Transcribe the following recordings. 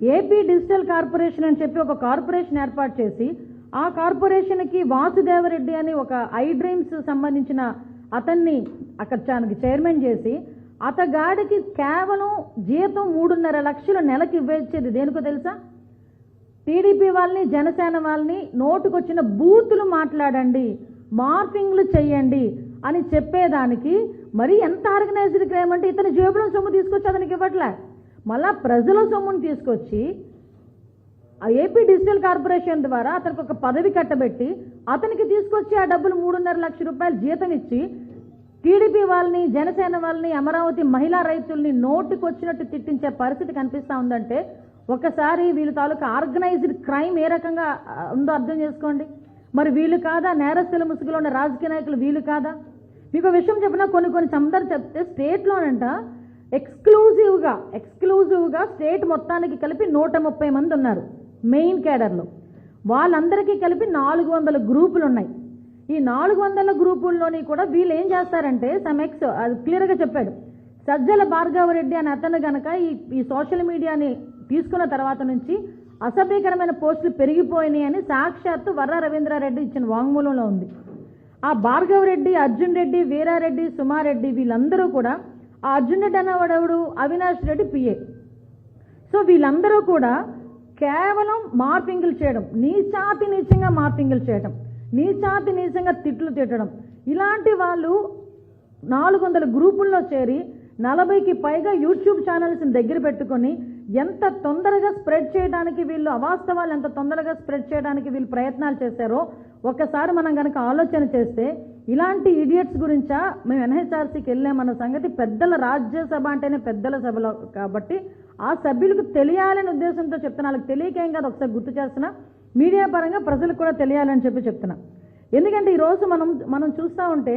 AP digital corporation అని చెప్పి ఒక కార్పొరేషన్ ఏర్పాటు చేసి ఆ కార్పొరేషన్కి వాసుదేవరెడ్డి అని ఒక ఐ డ్రీమ్స్ సంబంధించిన అతన్ని అక్కడ చానికి చైర్మన్ చేసి అతగాడికి కేవలం జీతం మూడున్నర లక్షలు నెలకి ఇవ్వచ్చేది దేనికో తెలుసా? టీడీపీ వాళ్ళని జనసేన వాళ్ళని నోటుకొచ్చిన బూతులు మాట్లాడండి మార్పింగ్లు చెయ్యండి అని చెప్పేదానికి మరి ఎంత ఆర్గనైజ్డ్ క్రైమ్ అంటే ఇతని జేబులో సొమ్ము తీసుకొచ్చి అతనికి ఇవ్వట్లే? మళ్ళా ప్రజల సొమ్ముని తీసుకొచ్చి ఆ ఏపీ డిజిటల్ కార్పొరేషన్ ద్వారా అతనికి ఒక పదవి కట్టబెట్టి అతనికి తీసుకొచ్చి ఆ డబ్బులు మూడున్నర లక్ష రూపాయలు జీతం ఇచ్చి టీడీపీ వాళ్ళని జనసేన వాళ్ళని అమరావతి మహిళా రైతుల్ని నోటుకొచ్చినట్టు తిట్టించే పరిస్థితి కనిపిస్తూ ఉందంటే ఒకసారి వీళ్ళ తాలూకా ఆర్గనైజ్డ్ క్రైమ్ ఏ రకంగా ఉందో అర్థం చేసుకోండి. మరి వీళ్ళు కాదా? నేరస్తుల ముసుగులో ఉన్న రాజకీయ నాయకులు వీళ్ళు కాదా? మీకు విషయం చెప్పినా? కొన్ని కొన్ని సందర్భాలు చెప్తే స్టేట్లోనంట ఎక్స్క్లూజివ్గా ఎక్స్క్లూజివ్గా స్టేట్ మొత్తానికి కలిపి నూట ముప్పై మంది ఉన్నారు మెయిన్ కేడర్లో వాళ్ళందరికీ కలిపి నాలుగు వందల గ్రూపులు ఉన్నాయి ఈ నాలుగు వందల గ్రూపుల్లోని కూడా వీళ్ళు ఏం చేస్తారంటే సమ్ ఎక్స్ అది క్లియర్గా చెప్పాడు. సజ్జల భార్గవరెడ్డి అని అతను గనక ఈ ఈ సోషల్ మీడియాని తీసుకున్న తర్వాత నుంచి అసభ్యకరమైన పోస్టులు పెరిగిపోయినాయి అని సాక్షాత్తు వర్ర రవీంద్రారెడ్డి ఇచ్చిన వాంగ్మూలంలో ఉంది. ఆ భార్గవ రెడ్డి అర్జున్ రెడ్డి వీరారెడ్డి సుమారెడ్డి వీళ్ళందరూ కూడా ఆ అర్జున్ రెడ్డి అన్నవాడెవడు అవినాష్ రెడ్డి పిఏ సో వీళ్ళందరూ కూడా కేవలం మార్పింగులు చేయడం నీచాతి నీచంగా మార్పింగులు చేయడం నీచాతి నీచంగా తిట్లు తిట్టడం. ఇలాంటి వాళ్ళు నాలుగు వందల గ్రూపుల్లో చేరి నలభైకి పైగా యూట్యూబ్ ఛానల్స్ని దగ్గర పెట్టుకొని ఎంత తొందరగా స్ప్రెడ్ చేయడానికి వీళ్ళు అవాస్తవాలు ఎంత తొందరగా స్ప్రెడ్ చేయడానికి వీళ్ళు ప్రయత్నాలు చేశారో ఒక్కసారి మనం కనుక ఆలోచన చేస్తే ఇలాంటి ఇడియట్స్ గురించా మేము ఎన్హెచ్ఆర్సీకి వెళ్ళామన్న సంగతి పెద్దల రాజ్యసభ అంటేనే పెద్దల సభలో కాబట్టి ఆ సభ్యులకు తెలియాలనే ఉద్దేశంతో చెప్తున్నా. వాళ్ళకి తెలియకేం కాదు ఒకసారి గుర్తు చేస్తున్నా. మీడియా పరంగా ప్రజలకు కూడా తెలియాలని చెప్పి చెప్తున్నా. ఎందుకంటే ఈరోజు మనం మనం చూస్తూ ఉంటే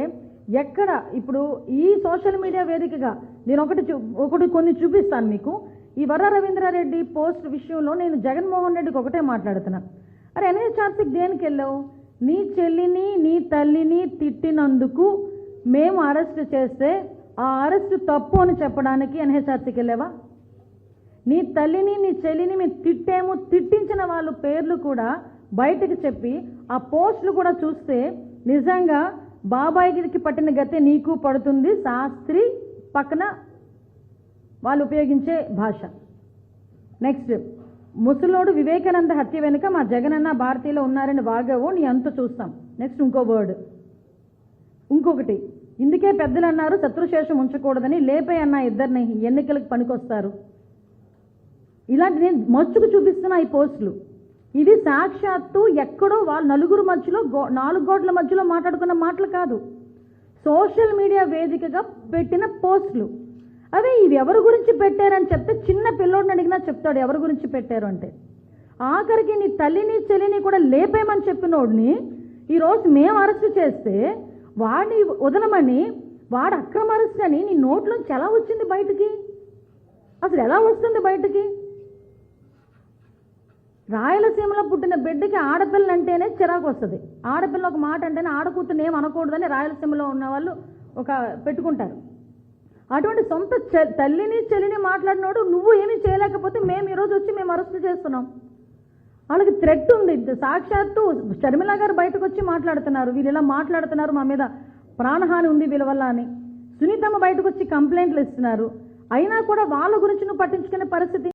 ఎక్కడ ఇప్పుడు ఈ సోషల్ మీడియా వేదికగా నేను ఒకటి చూ ఒకటి కొన్ని చూపిస్తాను మీకు. ఈ వర్ర రవీంద్రారెడ్డి పోస్ట్ విషయంలో నేను జగన్మోహన్ రెడ్డికి ఒకటే మాట్లాడుతున్నా. అరే ఎన్హెచ్ఆర్సీకి దేనికి వెళ్ళావు? నీ చెల్లిని నీ తల్లిని తిట్టినందుకు మేము అరెస్ట్ చేస్తే ఆ అరెస్ట్ తప్పు అని చెప్పడానికి ఎన్హెచ్ఆర్సీకి వెళ్ళావా? నీ తల్లిని నీ చెల్లిని మేము తిట్టాము తిట్టించిన వాళ్ళ పేర్లు కూడా బయటకు చెప్పి ఆ పోస్టులు కూడా చూస్తే నిజంగా బాబాయికి పట్టిన గతే నీకు పడుతుంది. శాస్త్రి పక్కన వాళ్ళు ఉపయోగించే భాష. నెక్స్ట్ ముసలోడు వివేకానంద హత్య వెనుక మా జగనన్న భారతీయులు ఉన్నారని వాగావు నీ అంత చూస్తాం. నెక్స్ట్ ఇంకో వర్డ్ ఇంకొకటి ఇందుకే పెద్దలు అన్నారు శత్రుశేషం ఉంచకూడదని లేపే అన్న ఇద్దరిని ఎన్నికలకు పనికొస్తారు. ఇలాంటి నేను మచ్చుకు చూపిస్తున్న ఈ పోస్టులు ఇవి సాక్షాత్తు ఎక్కడో వాళ్ళ నలుగురు మధ్యలో గో నాలుగు గోడ్ల మధ్యలో మాట్లాడుకున్న మాటలు కాదు. సోషల్ మీడియా వేదికగా పెట్టిన పోస్టులు అదే ఇవి ఎవరి గురించి పెట్టారని చెప్తే చిన్న పిల్లోడిని అడిగినా చెప్తాడు ఎవరి గురించి పెట్టారు అంటే. ఆఖరికి నీ తల్లిని చెల్లిని కూడా లేపేమని చెప్పినోడిని ఈరోజు మేము అరెస్ట్ చేస్తే వాడిని వదలమని వాడు అక్రమ అరెస్ట్ అని నీ నోట్లోంచి ఎలా వచ్చింది బయటికి? అసలు ఎలా వస్తుంది బయటికి? రాయలసీమలో పుట్టిన బిడ్డకి ఆడపిల్ల అంటేనే చిరాకు వస్తుంది. ఆడపిల్ల ఒక మాట అంటేనే ఆడకూతుని ఏం అనకూడదని రాయలసీమలో ఉన్న వాళ్ళు ఒక పెట్టుకుంటారు. అటువంటి సొంత చె- తల్లిని చెల్లిని మాట్లాడినోడు నువ్వు ఏమీ చేయలేకపోతే మేము ఈరోజు వచ్చి మేము అరెస్ట్ చేస్తున్నాం. వాళ్ళకి థ్రెట్ ఉంది. సాక్షాత్తు షర్మిల గారు బయటకు వచ్చి మాట్లాడుతున్నారు. వీళ్ళు ఇలా మాట్లాడుతున్నారు మా మీద ప్రాణహాని ఉంది వీళ్ళ వల్ల అని. సునీతమ్మ బయటకు వచ్చి కంప్లైంట్లు ఇస్తున్నారు. అయినా కూడా వాళ్ళ గురించి నువ్వు పట్టించుకునే పరిస్థితి